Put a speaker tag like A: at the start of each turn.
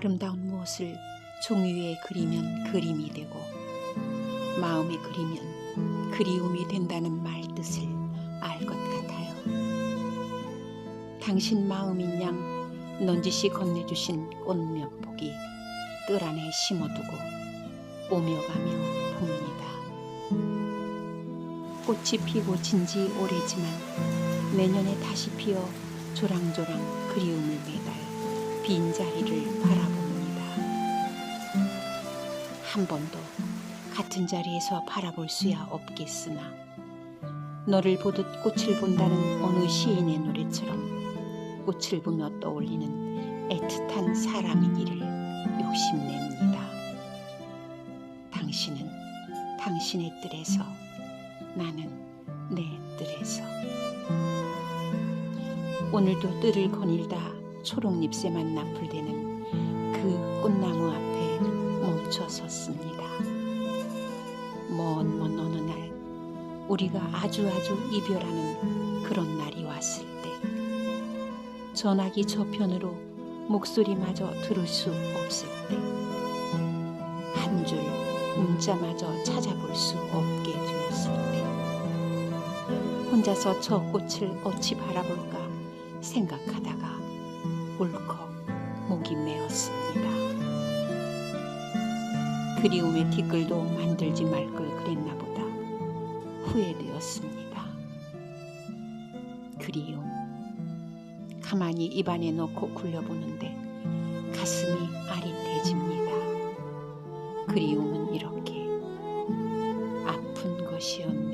A: 아름다운 무엇을 종이 위에 그리면 그림이 되고 마음에 그리면 그리움이 된다는 말 뜻을 알 것 같아요. 당신 마음인 양 넌지시 건네주신 꽃 몇 폭이 뜰 안에 심어두고 오며 가며 봅니다. 꽃이 피고 진 지 오래지만 내년에 다시 피어 조랑조랑 그리움을 매달 빈자리를 바라봅니다. 한 번도 같은 자리에서 바라볼 수야 없겠으나 너를 보듯 꽃을 본다는 어느 시인의 노래처럼 꽃을 보며 떠올리는 애틋한 사람이기를 욕심냅니다. 당신은 당신의 뜰에서 나는 내 뜰에서 오늘도 뜰을 거닐다 초록잎새 만 나 풀대는 그 꽃나무 앞에 멈춰 섰습니다. 먼 먼 어느 날 우리가 아주 아주 이별하는 그런 날이 왔을 때 전화기 저편으로 목소리마저 들을 수 없을 때 한 줄 문자마저 찾아볼 수 없게 되었을 때 혼자서 저 꽃을 어찌 바라볼까 생각하다가 울컥 목이 메었습니다. 그리움의 티끌도 만들지 말 걸 그랬나 보다 후회되었습니다. 그리움 가만히 입안에 넣고 굴려보는데 가슴이 아릿해집니다. 그리움은 이렇게 아픈 것이었나